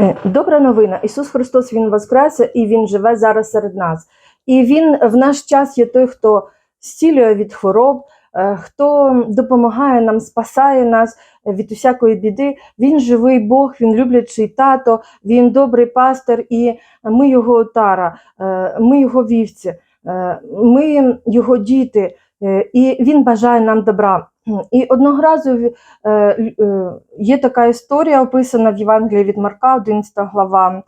Е, Добра новина. Ісус Христос Він воскресе і Він живе зараз серед нас. І Він в наш час є той, хто зцілює від хвороб, е, хто допомагає нам, спасає нас від усякої біди. Він живий Бог, він люблячий тато, він добрий пастир, і ми його отара, е, ми його вівці, ми його діти, і він бажає нам добра. І одного разу е, е, є така історія, описана в Євангелії від Марка, 11 глава.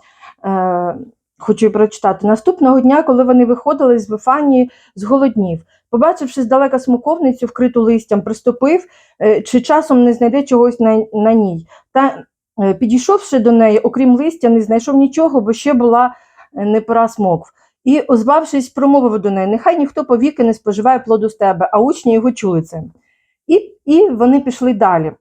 Е, Хочу її прочитати. Наступного дня, коли вони виходили з Вифанії, зголоднів. Побачивши здалека смоковницю, вкриту листям, приступив, е, чи часом не знайде чогось на, на ній. Та е, підійшовши до неї, окрім листя, не знайшов нічого, бо ще була е, не пора смокв. І, озвавшись, промовив до неї: Нехай ніхто повіки не споживає плоду з тебе, а учні його чули це. І, і вони пішли далі.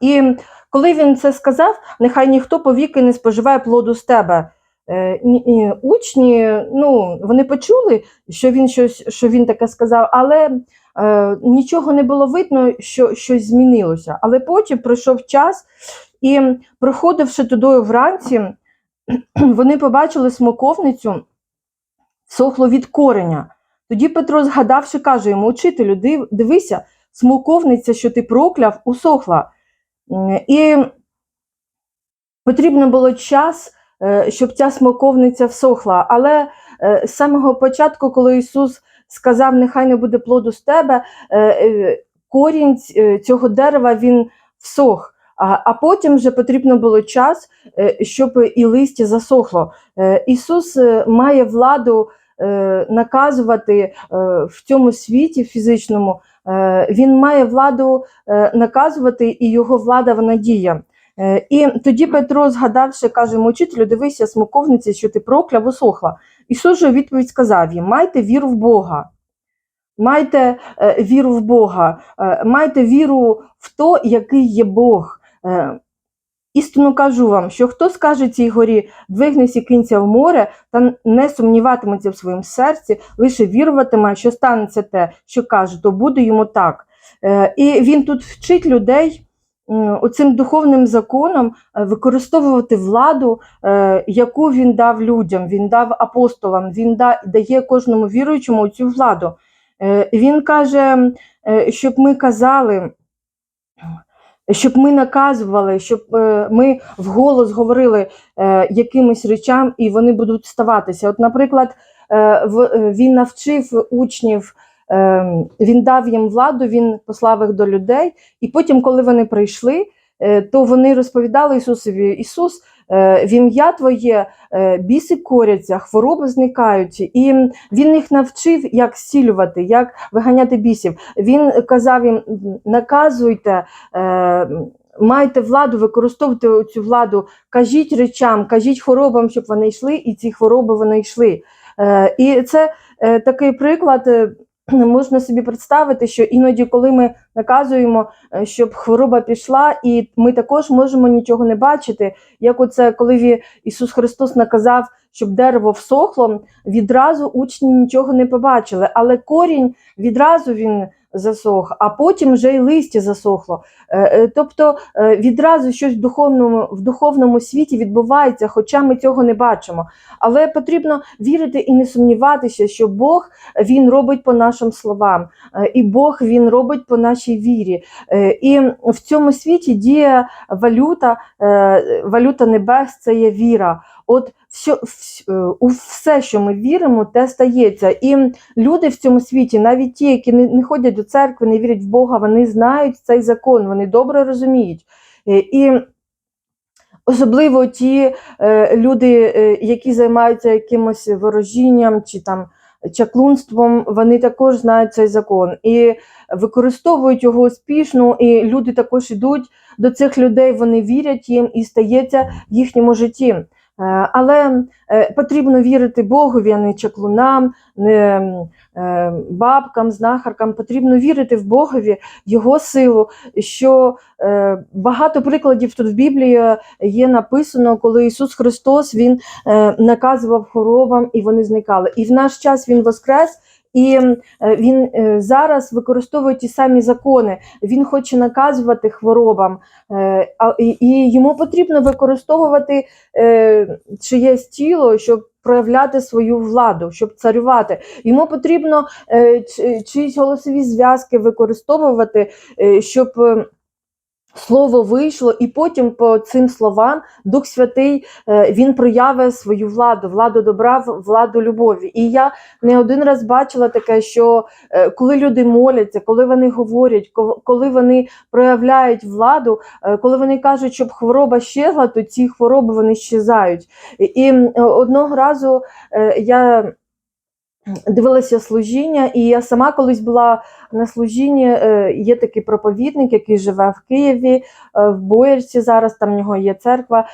І коли він це сказав, нехай ніхто повіки не споживає плоду з тебе. Е, ні, Учні, ну, вони почули, що він щось, що він таке сказав, але е, нічого не було видно, що щось змінилося. Але потім пройшов час, і проходивши тудою вранці, вони побачили смоковницю сохло від кореня. Тоді Петро, згадавши, каже йому: Учителю, див- дивися, смоковниця, що ти прокляв, усохла. І потрібно було час, е, щоб ця смоковниця всохла. Але е, з самого початку, коли Ісус сказав, нехай не буде плоду з тебе, е, корінь цього дерева він всох. А, потім вже потрібно було час, щоб і листя засохло. Ісус має владу наказувати е, в цьому світі фізичному. Е, Він має владу е, наказувати, і його влада вона діє. Е, І тоді Петро, згадавши, каже: учителю, дивися, смоковниця, що ти прокляв, усохла. Ісус же відповідь сказав їм: майте віру в Бога. Майте е, віру в Бога, е, майте віру в то, який є Бог. Істинно кажу вам, що хто скаже цій горі, двигнись кинься в море, та не сумніватиметься в своєму серці, лише віруватиме, що станеться те, що каже, то буде йому так. Е, І він тут вчить людей оцим духовним законом е, використовувати владу, е, яку він дав людям, він дав апостолам, він дає кожному віруючому цю владу. Він каже, щоб ми казали щоб ми наказували, щоб е, ми вголос говорили е, якимось речам, і вони будуть ставатися. От, наприклад, е, він навчив учнів, він дав їм владу, він послав їх до людей, і потім, коли вони прийшли, то вони розповідали Ісусові: Ісус, в ім'я Твоє е, біси коряться, хвороби зникають, і він їх навчив, як зцілювати, як виганяти бісів. Він казав їм: наказуйте, е, майте владу, використовуйте цю владу, кажіть речам, кажіть хворобам, щоб вони йшли, і ці хвороби вони йшли. Е, і це е, такий приклад. Можна собі представити, що іноді, коли ми наказуємо, е, щоб хвороба пішла, і ми також можемо нічого не бачити. Як оце, коли Ісус Христос наказав, щоб дерево всохло, відразу учні нічого не побачили, але корінь відразу він засох, а потім вже й листя засохло. Е, е, Тобто е, відразу щось в духовному, в духовному світі відбувається, хоча ми цього не бачимо. Але потрібно вірити і не сумніватися, що Бог він робить по нашим словам, і Бог він робить по нашій вірі. І в цьому світі діє валюта, валюта небес це є віра. От все, все, що ми віримо, те стається. І люди в цьому світі, навіть ті, які не, не ходять до церкви, не вірять в Бога, вони знають цей закон, вони добре розуміють. Е, І особливо ті е, люди, е, які займаються якимось ворожінням чи там чаклунством, вони також знають цей закон і використовують його успішно, і люди також йдуть до цих людей, вони вірять їм і стається в їхньому житті. Е, Але е, потрібно вірити Богові, а не чаклунам, не е, бабкам, знахаркам. Потрібно вірити в Богові, в Його силу. Що багато прикладів тут в Біблії є написано, коли Ісус Христос Він наказував хоробам і вони зникали. І в наш час Він воскрес. І е, він е, зараз використовує ті самі закони. Він хоче наказувати хворобам, е, і- йому потрібно використовувати чиєсь тіло, щоб проявляти свою владу, щоб царювати. Йому потрібно чи- чиїсь голосові зв'язки використовувати, щоб. Слово вийшло, і потім по цим словам Дух Святий е, він проявить свою владу, владу добра, владу любові. І я не один раз бачила таке, що е, коли люди моляться, коли вони говорять, ко- коли вони проявляють владу, е, коли вони кажуть, щоб хвороба щезла, то ці хвороби вони щезають. І, одного разу я дивилася служіння, і я сама колись була на служінні. е, Є такий проповідник, який живе в Києві, е, в Боярці. Зараз там в нього є церква.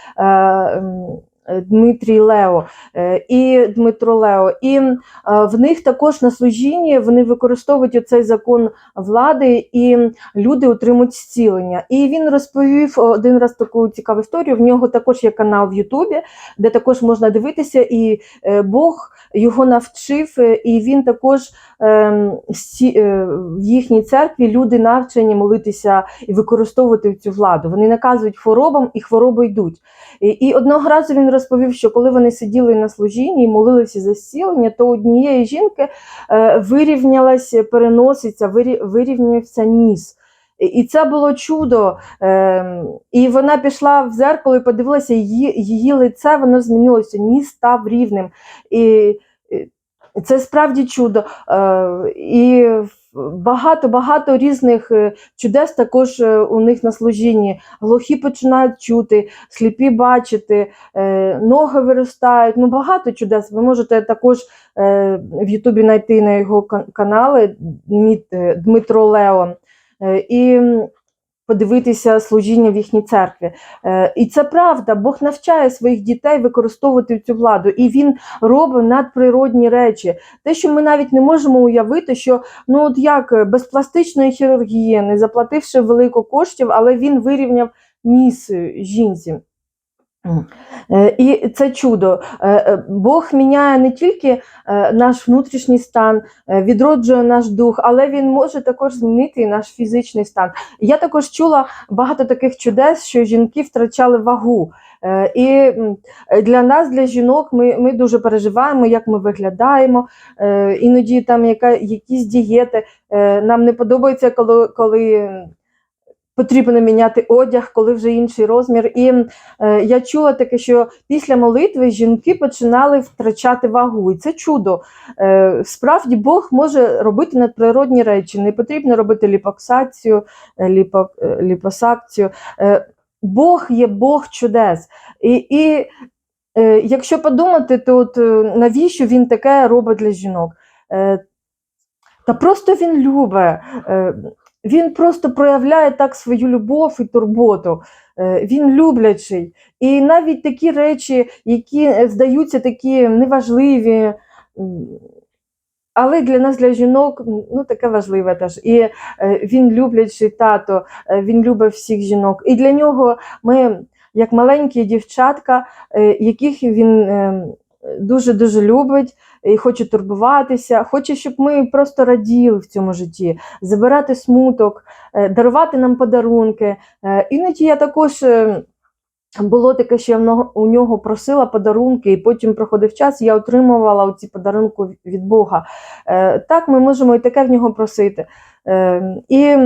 Е, Дмитрій Лео е, і Дмитро Лео. І е, в них також на служінні вони використовують оцей закон влади, і люди отримують зцілення. І він розповів один раз таку цікаву історію. В нього також є канал в Ютубі, де також можна дивитися, і Бог його навчив, і він також в їхній церкві люди навчені молитися і використовувати цю владу. Вони наказують хворобам, і хвороби йдуть. І одного разу він розповів, що коли вони сиділи на служінні і молилися за зцілення, то однієї жінки е, вирівнялася переносиця, вирівнявся ніс. І- це було чудо. Ем, і вона пішла в зеркало і подивилася, її, її лице воно змінилося, ніс став рівним. І це справді чудо. Е, і багато багато різних е, чудес також е, у них на служінні. Глухі починають чути, сліпі бачити, е, ноги виростають. Ну багато чудес. Ви можете також в Ютубі знайти на його канали Дмитро Лео. Е, і подивитися служіння в їхній церкві. Е, І це правда, Бог навчає своїх дітей використовувати цю владу, і він робить надприродні речі. Те, що ми навіть не можемо уявити, що ну от як е, без пластичної хірургії, не заплативши велико коштів, але він вирівняв ніс е, жінці. Е, І це чудо. Е, е, Бог міняє не тільки наш внутрішній стан, відроджує наш дух, але він може також змінити і наш фізичний стан. Я також чула багато таких чудес, що жінки втрачали вагу. І для нас, для жінок, ми, ми дуже переживаємо, як ми виглядаємо. Іноді там яка, якісь дієти. Нам не подобається, коли, коли потрібно міняти одяг, коли вже інший розмір. І е, я чула таке, що після молитви жінки починали втрачати вагу. І це чудо. Е, справді Бог може робити надприродні речі. Не потрібно робити ліпоксацію, е, ліпо, е, ліпосакцію. Е, Бог є Бог чудес. І, і е, якщо подумати, то от, е, навіщо він таке робить для жінок? Е, та просто він любить. Е, він просто проявляє так свою любов і турботу. Е, Він люблячий. І навіть такі речі, які е, здаються такі неважливі, але для нас, для жінок, ну таке важливе теж. І е, він люблячий тато, він любить всіх жінок. І для нього ми, як маленькі дівчатка, яких він е, дуже-дуже любить і хоче турбуватися, хоче, щоб ми просто раділи в цьому житті, забирати смуток, е, дарувати нам подарунки. Е, Іноді я також. е, Було таке, що я у нього просила подарунки, і потім проходив час, я отримувала ці подарунки від Бога. Так, ми можемо і таке в нього просити. І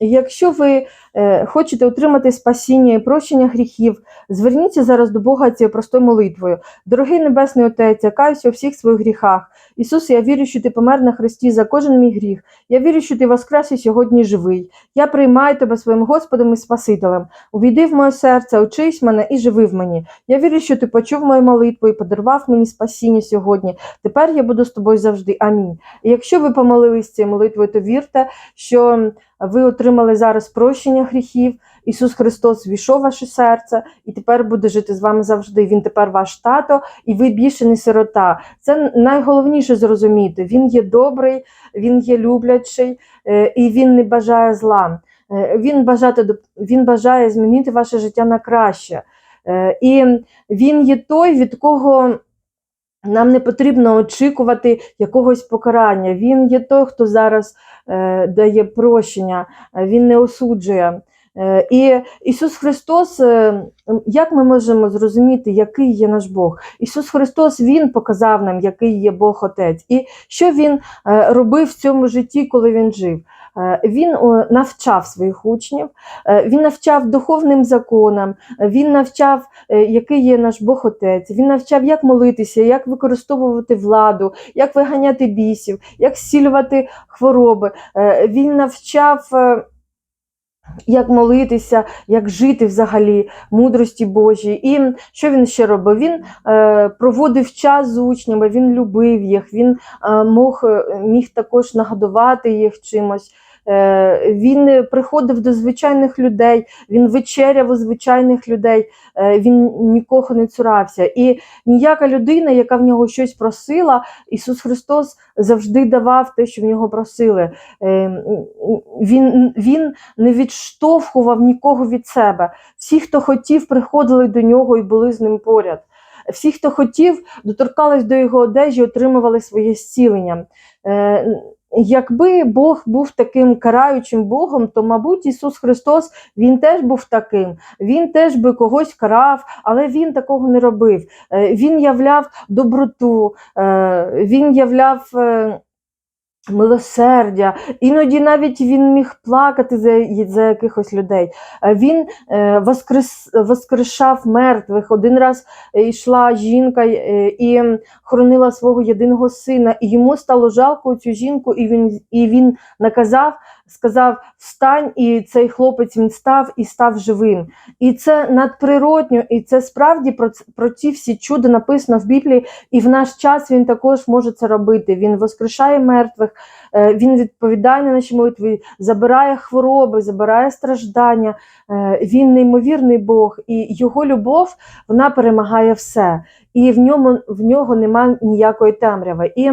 якщо ви е, хочете отримати спасіння і прощення гріхів, зверніться зараз до Бога цією простою молитвою. Дорогий Небесний Отець, я каюся у всіх своїх гріхах. Ісус, я вірю, що ти помер на Христі за кожен мій гріх. Я вірю, що ти воскрес і сьогодні живий. Я приймаю тебе своїм Господом і Спасителем. Увійди в моє серце, очись мене і живи в мені. Я вірю, що ти почув мою молитву і подарував мені спасіння сьогодні. Тепер я буду з тобою завжди. Амінь. І якщо ви помолились цією молитвою, то вірте, що ви отримали зараз прощення гріхів. Ісус Христос війшов ваше серце і тепер буде жити з вами завжди. Він тепер ваш тато, і ви більше не сирота. Це найголовніше зрозуміти. Він є добрий, він є люблячий е, і він не бажає зла. Е, Він бажати він бажає змінити ваше життя на краще. Е, І він є той, від кого Нам не потрібно очікувати якогось покарання. Він є той, хто зараз е, дає прощення, е, він не осуджує. Е, І Ісус Христос, е, як ми можемо зрозуміти, який є наш Бог? Ісус Христос Він показав нам, який є Бог Отець, і що Він е, робив в цьому житті, коли він жив. Е, Він навчав своїх учнів, е, він навчав духовним законам, він навчав, е, який є наш Бог Отець, він навчав, як молитися, як використовувати владу, як виганяти бісів, як зцілювати хвороби. Він навчав. як молитися, як жити взагалі, мудрості Божій. І що він ще робив? Він е, проводив час з учнями, він любив їх, він е, мог, міг також нагодувати їх чимось. Е, Він приходив до звичайних людей, він вечеряв у звичайних людей, е, він нікого не цурався. І ніяка людина, яка в нього щось просила, Ісус Христос завжди давав те, що в нього просили. Е, Він, він не відштовхував нікого від себе. Всі, хто хотів, приходили до нього і були з ним поряд. Всі, хто хотів, доторкались до його одежі, отримували своє зцілення. Е, Якби Бог був таким караючим Богом, то, мабуть, Ісус Христос Він теж був таким. Він теж би когось карав, але Він такого не робив. Е, Він являв доброту, е, він являв. Милосердя, іноді навіть він міг плакати за, за якихось людей. Е, Він е, воскрес, воскрешав мертвих. Один раз е, йшла жінка і хоронила свого єдиного сина, і йому стало жалко цю жінку, і він, і він наказав, сказав: Встань, і цей хлопець він став і став живим. І це надприродньо, і це справді про, про ці всі чуда написано в Біблії, і в наш час він також може це робити. Він воскрешає мертвих, е, він відповідає на наші молитви, забирає хвороби, забирає страждання. Е, Він неймовірний Бог, і його любов вона перемагає все. І в ньому в нього немає ніякої темряви. І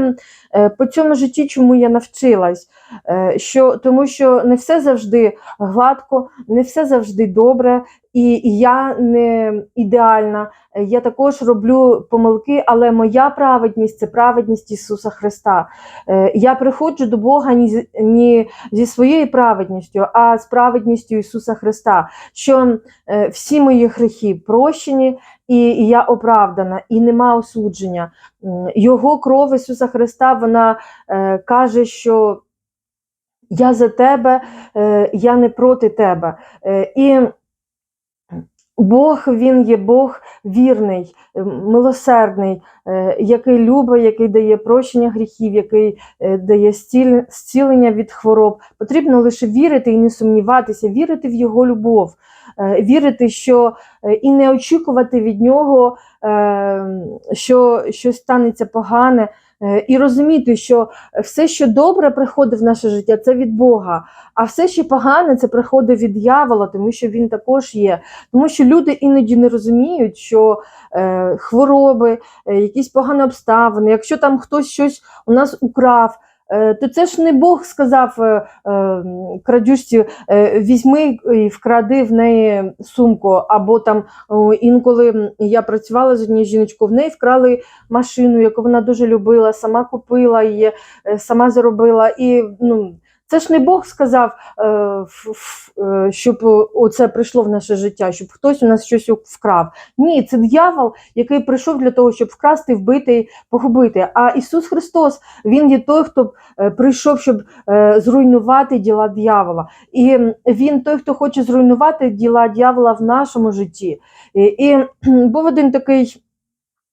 е, по цьому житті, чому я навчилась, е, що тому що не все завжди гладко, не все завжди добре, і, і я не ідеальна. Я також роблю помилки, але моя праведність це праведність Ісуса Христа. Е, Я приходжу до Бога ні, ні зі своєю праведністю, а з праведністю Ісуса Христа, що е, всі мої гріхи прощені, і, я оправдана, і нема осудження. Його кров Ісуса Христа вона е, каже, що я за тебе, е, я не проти тебе. Е, і Бог він є Бог вірний, милосердний, е, який любить, який дає прощення гріхів, який е, дає зцілення від хвороб. Потрібно лише вірити і не сумніватися, вірити в його любов, вірити, що е, і не очікувати від нього, е, що щось станеться погане. е, І розуміти, що все, що добре приходить в наше життя, це від Бога, а все, що погане, це приходить від диявола, тому що він також є. Тому що люди іноді не розуміють, що е, хвороби, е, якісь погані обставини, якщо там хтось щось у нас украв, е, то це ж не Бог сказав е, е, крадюжці, е, візьми і вкради в неї сумку. Або там інколи я працювала з однією жіночкою, в неї вкрали машину, яку вона дуже любила, сама купила її, е, сама заробила. І ну, це ж не Бог сказав, е, е, щоб оце прийшло в наше життя, щоб хтось у нас щось вкрав. Ні, це диявол, який прийшов для того, щоб вкрасти, вбити, погубити. А Ісус Христос, Він є той, хто е, прийшов, щоб е, зруйнувати діла диявола. І Він той, хто хоче зруйнувати діла диявола в нашому житті. І був один такий.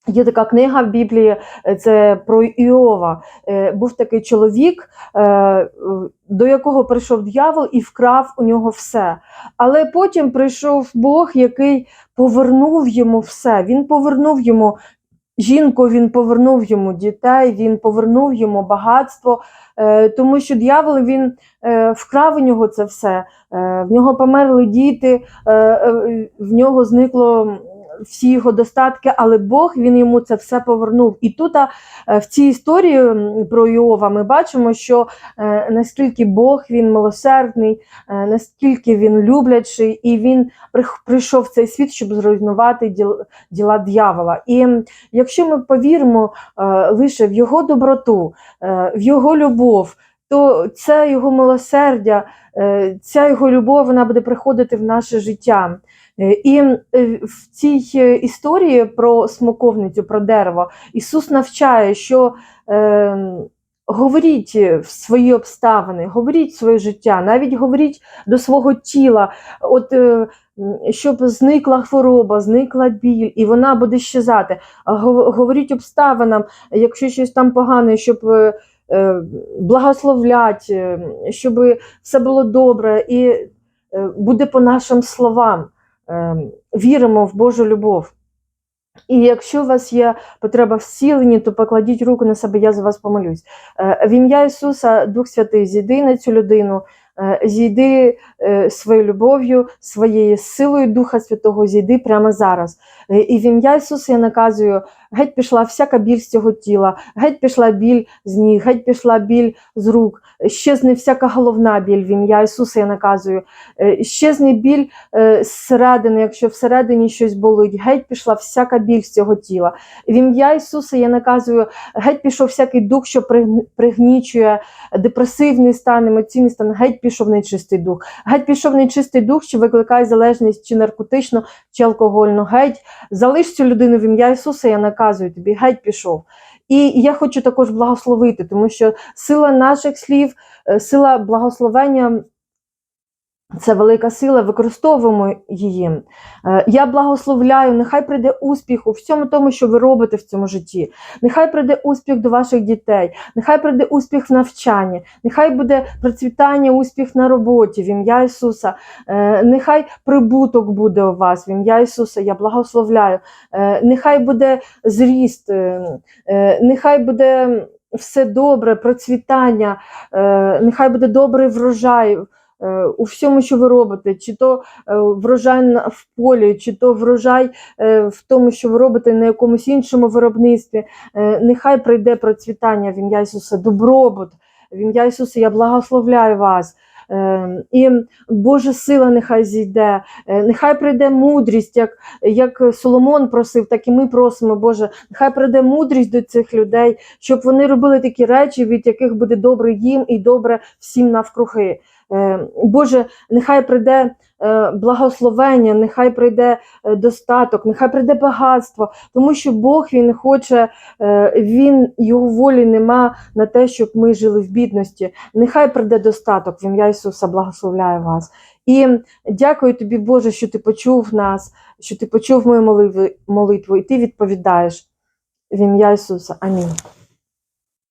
Є така книга в Біблії, е, це про Іова. Е, Був такий чоловік, е, до якого прийшов дьявол і вкрав у нього все. Але потім прийшов Бог, який повернув йому все. Він повернув йому жінку, він повернув йому дітей, він повернув йому багатство, тому що дьявол він вкрав у нього це все. В нього померли діти, в нього зникло всі його достатки, але Бог він йому це все повернув. І тут е, в цій історії про Йова ми бачимо, що е, наскільки Бог він милосердний, е, наскільки він люблячий, і він прийшов в цей світ, щоб зруйнувати діл, діла дьявола. І якщо ми повіримо лише в його доброту, в його любов, то це його милосердя, ця його любов вона буде приходити в наше життя. Е, І е, в цій е, історії про смоковницю, про дерево, Ісус навчає, що е, говоріть свої обставини, говоріть своє життя, навіть говоріть до свого тіла, от, е, щоб зникла хвороба, зникла біль, і вона буде щезати. Говоріть обставинам, якщо щось там погане, щоб благословлять, щоб все було добре, і буде по нашим словам. Е, Віримо в Божу любов. І якщо у вас є потреба в зціленні, то покладіть руку на себе, я за вас помолюсь. Е, В ім'я Ісуса, Дух Святий, зійди на цю людину, зійди е, своєю любов'ю, своєю силою Духа Святого, зійди прямо зараз. Е, І в ім'я Ісуса я наказую, геть пішла всяка біль з цього тіла, геть пішла біль з ніг, геть пішла біль з рук, щезне всяка головна біль в ім'я Ісуса я наказую, Е, щезне біль е, зсередини, якщо всередині щось болить, геть пішла всяка біль з цього тіла. В ім'я Ісуса я наказую, геть пішов всякий дух, що пригнічує депресивний стан, емоційний стан, геть пішов нечистий дух. Геть пішов нечистий дух, що викликає залежність чи наркотичну, чи алкогольну. Геть, залиш цю людину в ім'я Ісуса, я наказую тобі, геть пішов. І я хочу також благословити, тому що сила наших слів, е, сила благословення це велика сила, використовуємо її. Е, Я благословляю, нехай прийде успіх у всьому тому, що ви робите в цьому житті. Нехай прийде успіх до ваших дітей, нехай прийде успіх в навчанні, нехай буде процвітання, успіх на роботі в ім'я Ісуса. Е, Нехай прибуток буде у вас в ім'я Ісуса. Я благословляю. Е, Нехай буде зріст, нехай буде все добре, процвітання, нехай буде добрий врожай у всьому, що ви робите, чи то е, врожай в полі, чи то врожай е, в тому, що ви робите на якомусь іншому виробництві. Е, Нехай прийде процвітання в ім'я Ісуса, добробут. В ім'я Ісуса я благословляю вас. Е, І Божа сила нехай зійде, Е, нехай прийде мудрість, як, як Соломон просив, так і ми просимо, Боже, нехай прийде мудрість до цих людей, щоб вони робили такі речі, від яких буде добре їм і добре всім навкруги. Е, Боже, нехай прийде е, благословення, нехай прийде е, достаток, нехай прийде багатство, тому що Бог Він хоче, Він його волі нема на те, щоб ми жили в бідності. Нехай прийде достаток в ім'я Ісуса, благословляю вас. І дякую тобі, Боже, що ти почув нас, що ти почув мою молитву і ти відповідаєш в ім'я Ісуса. Амінь.